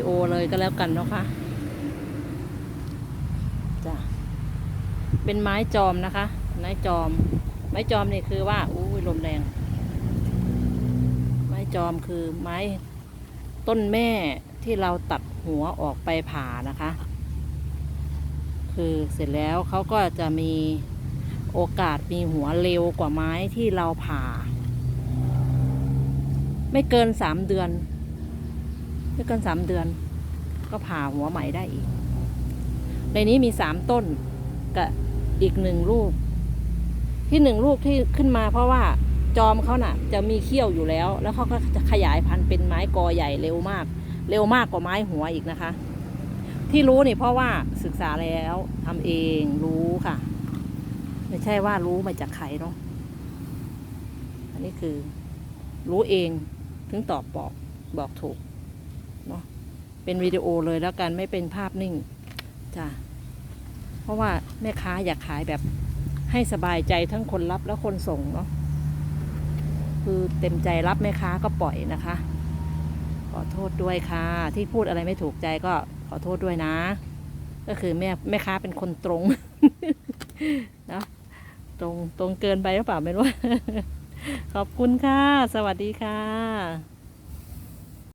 ดีโอเลยก็แล้วกันนะคะจ้ะเป็นไม้จอมนะคะ ไม้จอม ไม้จอมนี่คือว่าอู้ยลมแรง ไม้จอมคือไม้ต้นแม่ที่เราตัดหัวออกไปผ่านะคะ คือเสร็จแล้วเขาก็จะมีโอกาสมีหัวเร็วกว่าไม้ที่เราผ่า ไม่เกินสามเดือน ไม่เกินสามเดือน ก็ผ่าหัวใหม่ได้อีก ในนี้มีสามต้นกับอีกหนึ่งลูก ที่หนึ่งลูกที่ขึ้นมา เพราะว่าจอมเขาน่ะ จะมีเขี้ยวอยู่แล้ว แล้วเขาก็จะขยายพันธุ์เป็นไม้กอใหญ่เร็วมาก เร็วมากกว่าไม้หัวอีกนะคะ ที่รู้นี่เพราะว่าศึกษาแล้วทำเองรู้ค่ะ ไม่ใช่ว่ารู้มาจากใครเนาะอันนี้คือ รู้เองถึงตอบบอกบอกถูก เนาะเป็นวิดีโอเลยแล้วกันไม่เป็นภาพนิ่งจ้ะเพราะว่าแม่ค้าอยากขายแบบให้สบายใจทั้งคนรับและคนส่งเนาะคือเต็มใจรับแม่ค้าก็ปล่อยนะคะ ขอโทษด้วยค่ะ ที่พูดอะไรไม่ถูกใจก็ขอโทษด้วยนะ ก็คือแม่แม่ค้าเป็นคนตรงนะตรงตรงเกินไปหรือเปล่าไม่รู้ขอบคุณค่ะ สวัสดีค่ะ